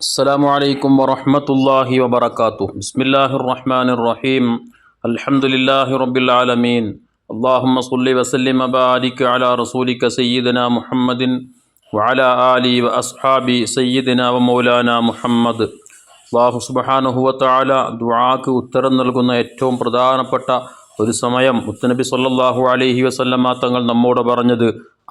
السلام عليكم ورحمة الله وبركاته بسم الله الرحمن الرحيم الحمد لله رب العالمين اللهم صل وسلم وبارك على رسولك سيدنا محمد وعلى آله وأصحاب سيدنا ومولانا മുഹമ്മദ് അള്ളാഹു സുബഹാനുഹുവത്താല ദുആക്ക് ഉത്തരം നൽകുന്ന ഏറ്റവും പ്രധാനപ്പെട്ട ഒരു സമയം മുത്തനബി സല്ലല്ലാഹു അലൈഹി വസല്ലമ തങ്ങൾ നമ്മോട് പറഞ്ഞത്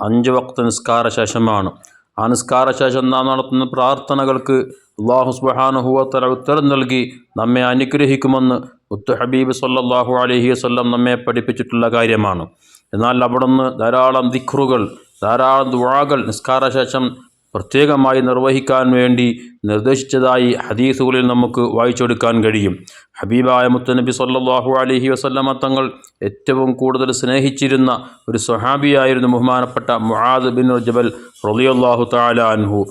അഞ്ച് വക്ത നിസ്കാര ശേഷമാണ് ആ നിസ്കാര ശേഷം നാം നടത്തുന്ന പ്രാർത്ഥനകൾക്ക് അള്ളാഹു സുബാനുഹുവത്തല ഉത്തരം നൽകി നമ്മെ അനുഗ്രഹിക്കുമെന്ന് മുത്തു ഹബീബ് സല്ലാഹു അലഹി വസല്ലം നമ്മെ പഠിപ്പിച്ചിട്ടുള്ള കാര്യമാണ്. എന്നാൽ അവിടുന്ന് ധാരാളം ദിഖ്റുകൾ ധാരാളം ദുവാകൾ നിസ്കാര ശേഷം പ്രത്യേകമായി നിർവഹിക്കാൻ വേണ്ടി നിർദ്ദേശിച്ചതായി ഹദീസുകളിൽ നമുക്ക് വായിച്ചെടുക്കാൻ കഴിയും. ഹബീബായ മുത്തനബി സല്ലാഹു അലഹി വസല്ലമ തങ്ങൾ ഏറ്റവും കൂടുതൽ സ്നേഹിച്ചിരുന്ന ഒരു സ്വഹാബിയായിരുന്നു ബഹുമാനപ്പെട്ട മുഹാദ് ബിൻ ജബൽ റളിയല്ലാഹു തആല അൻഹു.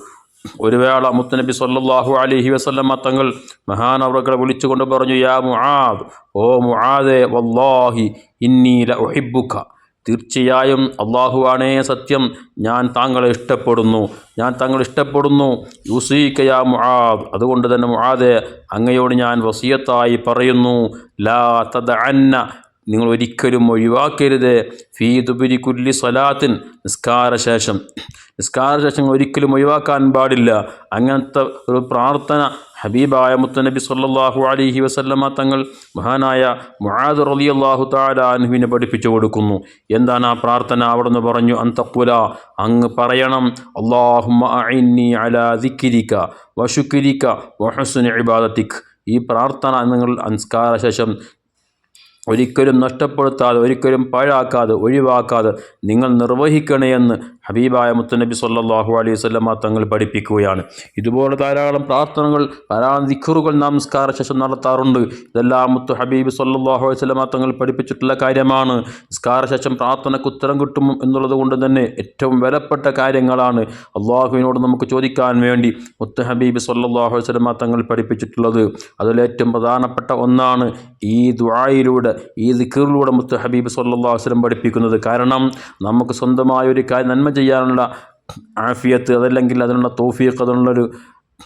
ഒരു വേള മുത്തനബി സല്ലാഹു അലഹി വസല്ലമ തങ്ങൾ മഹാനവറുകളെ വിളിച്ചുകൊണ്ട് പറഞ്ഞു യാ മുആദ് ഓ മുഹാദേ വല്ലാഹി ഇന്നീല ഉഹിബ്ബുക തീർച്ചയായും അള്ളാഹുവാണേ സത്യം. ഞാൻ താങ്കളെ ഇഷ്ടപ്പെടുന്നു. ഞാൻ താങ്കൾ ഇഷ്ടപ്പെടുന്നു. യുസീക്കയാ മുആദ്. അതുകൊണ്ട് തന്നെ മുഹാദ് അങ്ങയോട് ഞാൻ വസിയത്തായി പറയുന്നു. ലാ തദ അന്ന നിങ്ങൾ ഒരിക്കലും ഒഴിവാക്കരുത്. ഫീ ദുബിരി കുല്ലി സ്വലാത്തിൻ നിസ്കാരശേഷം. നിസ്കാരശേഷം ഒരിക്കലും ഒഴിവാക്കാൻ പാടില്ല. അങ്ങനത്തെ ഒരു പ്രാർത്ഥന ഹബീബായ മുത്തനബി സല്ലാഹു അലൈഹി വസല്ലമ തങ്ങൾ മഹാനായ മുഹാദ് റലി അള്ളാഹു അൻഹുവിനെ പഠിപ്പിച്ചു കൊടുക്കുന്നു. എന്താണ് ആ പ്രാർത്ഥന? അവിടുന്ന് പറഞ്ഞു അന്തക്കുല അങ്ങ് പറയണം അഇന്നി അലാ വഹസുന വശുക്രിക വഹുസ്നി ഇബാദത്തിക് ഈ പ്രാർത്ഥന നിങ്ങൾ നിസ്കാര ശേഷം ഒരിക്കലും നഷ്ടപ്പെടുത്താതെ ഒരിക്കലും പാഴാക്കാതെ ഒഴിവാക്കാതെ നിങ്ങൾ നിർവഹിക്കണേ എന്ന് ഹബീബായ മുത്തനബി സല്ലാഹു അലൈഹി വസല്ലമ തങ്ങൾ പഠിപ്പിക്കുകയാണ്. ഇതുപോലെ ധാരാളം പ്രാർത്ഥനകൾ ധാരാളം ദിഖറുകൾ നമസ്കാര ശേഷം നടത്താറുണ്ട്. ഇതെല്ലാം മുത്തു ഹബീബ് സല്ലാഹു അലൈഹി വസല്ലമ തങ്ങൾ പഠിപ്പിച്ചിട്ടുള്ള കാര്യമാണ്. നിസ്കാര ശേഷം പ്രാർത്ഥനയ്ക്ക് ഉത്തരം കിട്ടും എന്നുള്ളത് കൊണ്ട് തന്നെ ഏറ്റവും വിലപ്പെട്ട കാര്യങ്ങളാണ് അള്ളാഹുവിനോട് നമുക്ക് ചോദിക്കാൻ വേണ്ടി മുത്തു ഹബീബ് സല്ലാഹു അലൈഹി വസല്ലമ തങ്ങൾ പഠിപ്പിച്ചിട്ടുള്ളത്. അതിലേറ്റവും പ്രധാനപ്പെട്ട ഒന്നാണ് ഈ ദുആയിലൂടെ ഈ ദിക്കറിലൂടെ മുത്ത് ഹബീബ് സല്ലാഹു വസല്ലം പഠിപ്പിക്കുന്നത്. കാരണം നമുക്ക് സ്വന്തമായ ഒരു കാര്യം നന്മ ചെയ്യാനുള്ള ആഫിയത്ത് അതല്ലെങ്കിൽ അതിനുള്ള തോഫീഖ് അതിനുള്ളൊരു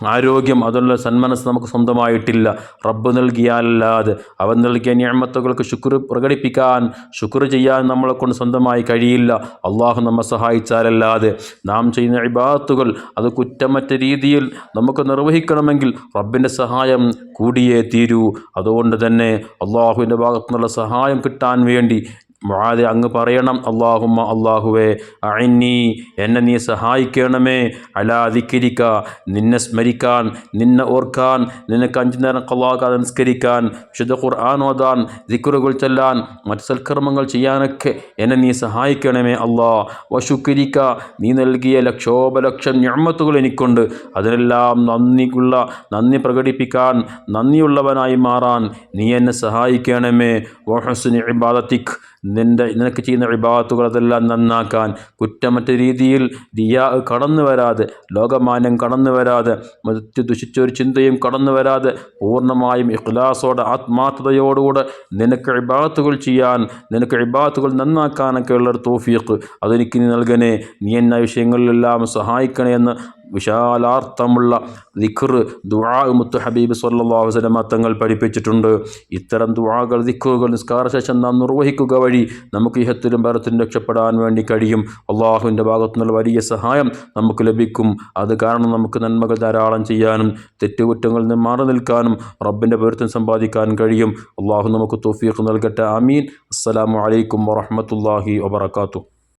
ആരോഗ്യം അതിനുള്ള സന്മനസ് നമുക്ക് സ്വന്തമായിട്ടില്ല. റബ്ബ് നൽകിയാലല്ലാതെ. അവൻ നൽകിയ ഞാമത്തുകൾക്ക് ശുക്ർ പ്രകടിപ്പിക്കാൻ ശുക്ർ ചെയ്യാൻ നമ്മളെ കൊണ്ട് സ്വന്തമായി കഴിയില്ല. അള്ളാഹു നമ്മെ സഹായിച്ചാലല്ലാതെ. നാം ചെയ്യുന്ന ഇബാത്തുകൾ അത് കുറ്റമറ്റ രീതിയിൽ നമുക്ക് നിർവഹിക്കണമെങ്കിൽ റബ്ബിന്റെ സഹായം കൂടിയേ തീരൂ. അതുകൊണ്ട് തന്നെ അള്ളാഹുവിന്റെ ഭാഗത്തു നിന്നുള്ള സഹായം കിട്ടാൻ വേണ്ടി മുആദെ അങ്ങ് പറയണം അള്ളാഹുമ്മ അള്ളാഹുവേ അഴിന്നി എന്നെ നീ സഹായിക്കണമേ അലാ ദിക്കരിക്ക നിന്നെ സ്മരിക്കാൻ നിന്നെ ഓർക്കാൻ നിനക്ക് അഞ്ചു നേരം കള്ളാകാതെ നിസ്കരിക്കാൻ വിശുദ്ധ ഖുർആൻ ഓതാൻ ദിക്കുറുകൾ ചെല്ലാൻ മറ്റ് സൽക്കർമ്മങ്ങൾ ചെയ്യാനൊക്കെ എന്നെ നീ സഹായിക്കണമേ അള്ളാ വശുക്കരിക്ക നീ നൽകിയ ലക്ഷോപലക്ഷം ഞമ്മത്തുകൾ എനിക്കുണ്ട്. അതിനെല്ലാം നന്ദിക്കുള്ള നന്ദി പ്രകടിപ്പിക്കാൻ നന്ദിയുള്ളവനായി മാറാൻ നീ എന്നെ സഹായിക്കണമേ. വഹസുനി ഇബാദത്തിക് നിന്റെ നിനക്ക് ചെയ്യുന്ന വിഭാഗത്തുകൾ അതെല്ലാം നന്നാക്കാൻ കുറ്റമറ്റ രീതിയിൽ റിയാ കടന്നു വരാതെ ലോകമാന്യം കടന്നു വരാതെ മറ്റ് ദുഷിച്ചൊരു ചിന്തയും കടന്നു വരാതെ പൂർണമായും ഇഖ്ലാസോടെ ആത്മാർത്ഥതയോടുകൂടെ നിനക്ക് വിഭാഗത്തുകൾ ചെയ്യാൻ നിനക്ക് വിഭാഗത്തുകൾ നന്നാക്കാനൊക്കെയുള്ളൊരു തോഫീഖ് അതെനിക്ക് നീ നൽകണേ. നീ എന്ന വിഷയങ്ങളിലെല്ലാം സഹായിക്കണേ എന്ന് വിശാലാർത്ഥമുള്ള ദിഖർ ദുആ മുത്തു ഹബീബ് അലൈഹി വസല്ലം തങ്ങൾ പഠിപ്പിച്ചിട്ടുണ്ട്. ഇത്തരം ദുആകൾ ദിഖറുകൾ നിസ്കാരശേഷം നാം നിർവഹിക്കുക വഴി നമുക്ക് ഇഹത്തിലും പരത്തിലും രക്ഷപ്പെടാൻ വേണ്ടി കഴിയും. അള്ളാഹുവിന്റെ ഭാഗത്തു നിന്നുള്ള വലിയ സഹായം നമുക്ക് ലഭിക്കും. അത് കാരണം നമുക്ക് നന്മകൾ ധാരാളം ചെയ്യാനും തെറ്റുകുറ്റങ്ങളിൽ നിന്ന് മാറി നിൽക്കാനും റബ്ബിന്റെ പൊരുത്തം സമ്പാദിക്കാൻ കഴിയും. അള്ളാഹു നമുക്ക് തോഫീഖ് നൽകട്ടെ. ആമീൻ. അസ്സലാമു അലൈക്കും വറഹ്മത്തുള്ളാഹി വബറകാതുഹു.